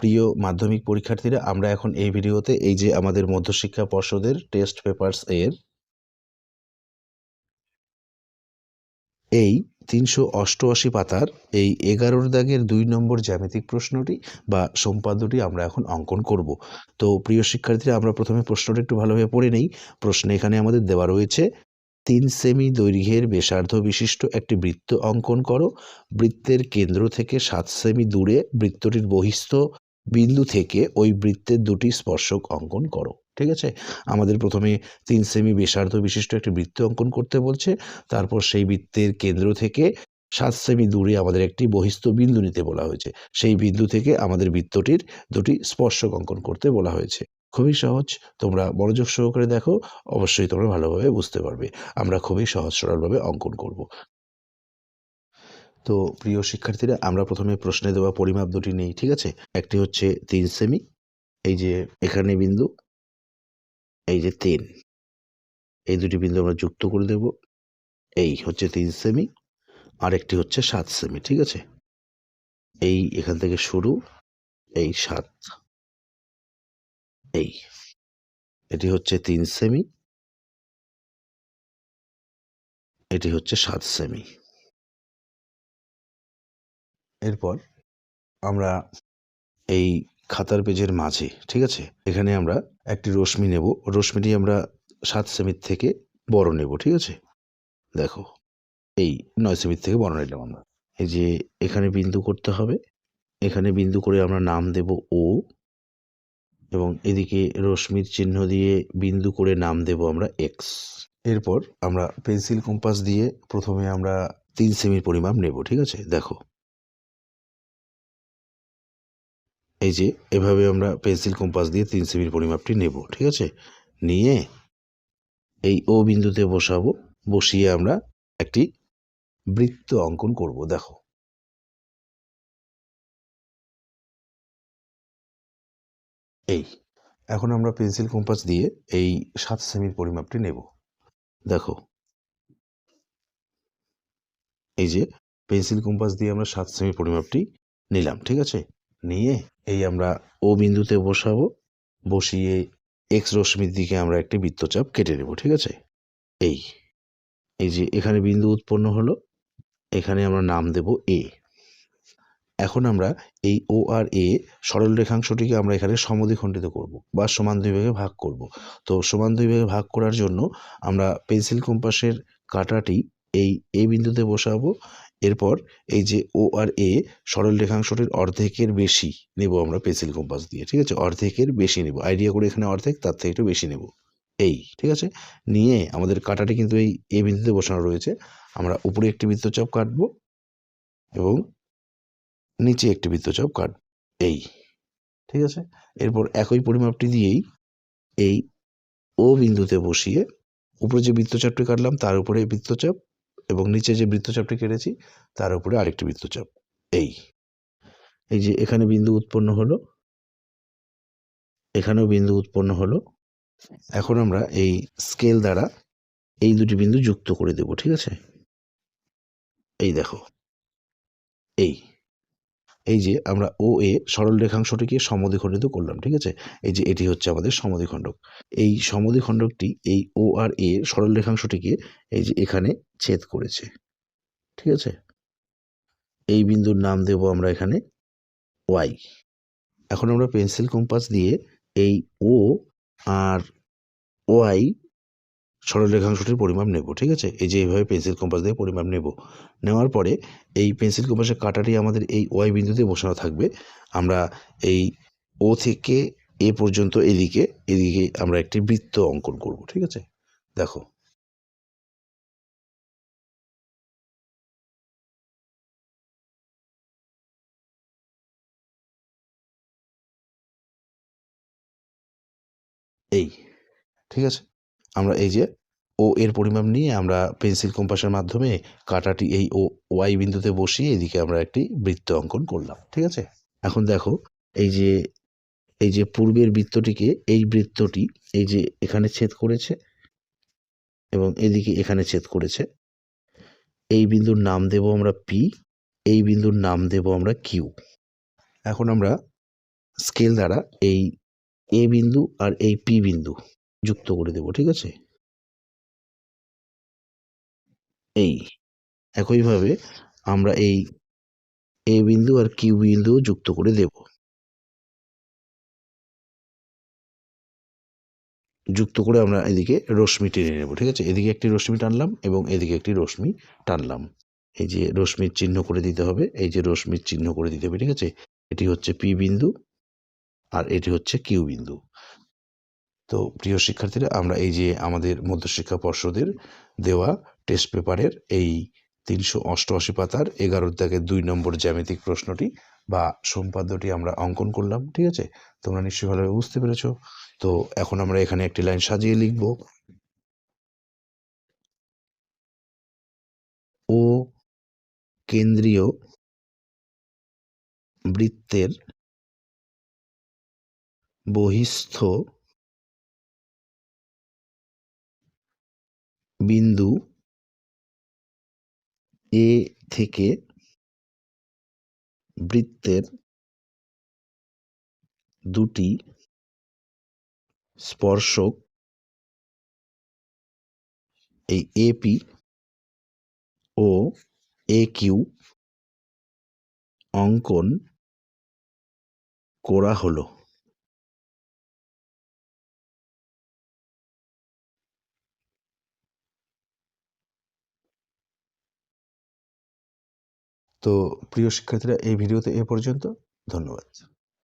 প্রিয় মাধ্যমিক পরীক্ষার্থীরা, আমরা এখন এই ভিডিওতে এই যে আমাদের মধ্যশিক্ষা পর্ষদের টেস্ট পেপার্স এর এই তিনশো অষ্টআশি পাতার এই এগারোর দাগের দুই নম্বর জ্যামিতিক প্রশ্নটি বা সম্পাদ্যটি আমরা এখন অঙ্কন করব। তো প্রিয় শিক্ষার্থীরা, আমরা প্রথমে প্রশ্নটা একটু ভালোভাবে পড়ে নেই। প্রশ্নে এখানে আমাদের দেওয়া রয়েছে, তিন সেমি দৈর্ঘ্যের ব্যাসার্ধ বিশিষ্ট একটি বৃত্ত অঙ্কন করো। বৃত্তের কেন্দ্র থেকে সাত সেমি দূরে বৃত্তটির বহিস্থ বিন্দু থেকে ওই বৃত্তের দুটি স্পর্শক অঙ্কন করো, ঠিক আছে? আমাদের প্রথমে তিন সেমি ব্যাসার্ধ বিশিষ্ট একটি বৃত্ত অঙ্কন করতে বলছে, তারপর সেই বৃত্তের কেন্দ্র থেকে সাত সেমি দূরে আমাদের একটি বহিস্থ বিন্দু নিতে বলা হয়েছে। সেই বিন্দু থেকে আমাদের বৃত্তটির দুটি স্পর্শক অঙ্কন করতে বলা হয়েছে। খুবই সহজ, তোমরা মনোযোগ সহকারে দেখো, অবশ্যই তোমরা ভালোভাবে বুঝতে পারবে। আমরা খুবই সহজ সরলভাবে অঙ্কন করব। তো প্রিয় শিক্ষার্থীরা, আমরা প্রথমে প্রশ্নে দেওয়া পরিমাপ দুটি নেই, ঠিক আছে? একটি হচ্ছে তিন সেমি এই যে এখানে বিন্দু, এই যে তিন। এই দুটি বিন্দু আমরা যুক্ত করে দেব, এই হচ্ছে তিন সেমি আর একটি হচ্ছে সাত সেমি ঠিক আছে? এই এখান থেকে শুরু, এই সাত, এই। এটি হচ্ছে তিন সেমি এটি হচ্ছে সাত সেমি এরপর আমরা এই খাতার পেজের মাঝে, ঠিক আছে? এখানে আমরা একটি রশ্মি নেব। রশ্মিটি আমরা সাত সেমির থেকে বড় নেব, ঠিক আছে? দেখো, এই নয় সেমির থেকে বড় নিলাম আমরা। এই যে এখানে বিন্দু করতে হবে, এখানে বিন্দু করে আমরা নাম দেব ও এবং এদিকে রশ্মির চিহ্ন দিয়ে বিন্দু করে নাম দেব আমরা এক্স এরপর আমরা পেন্সিল কম্পাস দিয়ে প্রথমে আমরা তিন সেমির পরিমাপ নেব, ঠিক আছে? দেখো এই যে, এভাবে আমরা পেন্সিল কম্পাস দিয়ে তিন সেমির পরিমাপটি নেব, ঠিক আছে? নিয়ে এই ও বিন্দুতে বসাবো, বসিয়ে আমরা একটি বৃত্ত অঙ্কন করব, দেখো। এই, এখন আমরা পেন্সিল কম্পাস দিয়ে এই সাত সেমির পরিমাপটি নেব। দেখো। এই যে, পেন্সিল কম্পাস দিয়ে আমরা সাত সেমি পরিমাপটি নিলাম, ঠিক আছে? নিয়ে এই আমরা ও বিন্দুতে বসাবো। বসিয়ে এক্স রশ্মির দিকে আমরা একটি বৃত্তচাপ কেটে নেব, ঠিক আছে? এই। এই যে এখানে বিন্দু উৎপন্ন হলো, এখানে আমরা নাম দেব এ এখন আমরা এই ও আর এ সরল রেখাংশটিকে আমরা এখানে সমদ্বিখণ্ডিত করব বা সমান দুই ভাগে ভাগ করব। তো সমান দুই ভাগে ভাগ করার জন্য আমরা পেন্সিল কম্পাসের কাঁটাটি এই এ বিন্দুতে বসাবো এরপর এই যে ও আর এ সরল রেখাংশটির অর্ধেকের বেশি নেব আমরা পেন্সিল কম্পাস দিয়ে, ঠিক আছে? অর্ধেকের বেশি নেব। আইডিয়া করে এখানে অর্ধেক, তার থেকে একটু বেশি নেব। এই, ঠিক আছে? নিয়ে আমাদের কাঁটাটি কিন্তু এই এ বিন্দুতে বসানো রয়েছে। আমরা উপরে একটি বৃত্তচাপ কাটবো এবং নিচে একটি বৃত্তচাপ কাট, এই, ঠিক আছে? এরপর একই পরিমাপটি দিয়েই এই ও বিন্দুতে বসিয়ে উপরে যে বৃত্তচাপটি কাটলাম, তার উপরে বৃত্তচাপ এবং নিচে যে বৃত্তচাপটি কেটেছি, তার উপরে আরেকটি বৃত্তচাপ, এই। এই যে এখানে বিন্দু উৎপন্ন হলো, এখানেও বিন্দু উৎপন্ন হলো, এখন আমরা এই স্কেল দ্বারা এই দুটি বিন্দু যুক্ত করে দেব, ঠিক আছে? এই দেখো, এই। এই যে আমরা ও এ সরল রেখাংশটিকে সমদ্বিখণ্ডিত করলাম, ঠিক আছে? এই যে এটি হচ্ছে আমাদের সমদ্বিখণ্ডক। এই সমদ্বিখণ্ডকটি এই ও আর এ সরল রেখাংশটিকে এই যে এখানে ছেদ করেছে, ঠিক আছে? এই বিন্দুর নাম দেব আমরা এখানে ওয়াই এখন আমরা পেন্সিল কম্পাস দিয়ে এই ও আর ওয়াই সরল রেখাংশটির পরিমাপ নেব, ঠিক আছে? এই যে এইভাবে পেন্সিল কম্পাস দিয়ে পরিমাপ নেব। নেওয়ার পরে এই পেন্সিল কম্পাসের কাঁটাটি আমাদের এই ওয়াই বিন্দুতে বসানো থাকবে। আমরা এই ও থেকে এ পর্যন্ত এদিকে এদিকে আমরা একটি বৃত্ত অঙ্কন করব, ঠিক আছে? দেখো। এই, ঠিক আছে? আমরা এই যে ও এর পরিমাপ নিয়ে আমরা পেন্সিল কম্পাসের মাধ্যমে কাঁটাটি এই ও ওয়াই বিন্দুতে বসিয়ে এদিকে আমরা একটি বৃত্ত অঙ্কন করলাম, ঠিক আছে? এখন দেখো, এই যে এই যে পূর্বের বৃত্তটিকে এই বৃত্তটি এই যে এখানে ছেদ করেছে এবং এদিকে এখানে ছেদ করেছে, এই বিন্দুর নাম দেব আমরা পি এই বিন্দুর নাম দেব আমরা কিউ এখন আমরা স্কেল দ্বারা এই এ বিন্দু আর এই পি বিন্দু যুক্ত করে দেব, ঠিক আছে? এই, একইভাবে আমরা এই এ বিন্দু আর কিউ বিন্দু যুক্ত করে দেব। যুক্ত করে আমরা এদিকে রশ্মি টেনে নেব, ঠিক আছে? এদিকে একটি রশ্মি টানলাম এবং এদিকে একটি রশ্মি টানলাম। এই যে রশ্মির চিহ্ন করে দিতে হবে, এই যে রশ্মির চিহ্ন করে দিতে হবে, ঠিক আছে? এটি হচ্ছে পি বিন্দু আর এটি হচ্ছে কিউ বিন্দু। তো প্রিয় শিক্ষার্থীরা, আমরা এই যে আমাদের মধ্যশিক্ষা পর্ষদের দেওয়া টেস্ট পেপারের এই তিনশো অষ্টআশি পাতার এগারো দাগের দুই নম্বর জ্যামিতিক প্রশ্নটি বা সম্পাদ্যটি আমরা অঙ্কন করলাম, ঠিক আছে? তোমরা নিশ্চয়ই ভালোভাবে বুঝতে পেরেছ। তো এখন আমরা এখানে একটি লাইন সাজিয়ে লিখব। ও কেন্দ্রীয় বৃত্তের বহিস্থ বিন্দু এ থেকে বৃত্তের দুটি স্পর্শক এই এপি ও এ কিউ অঙ্কন করা হলো। তো প্রিয় শিক্ষার্থীরা এই ভিডিওতে এ পর্যন্ত। ধন্যবাদ।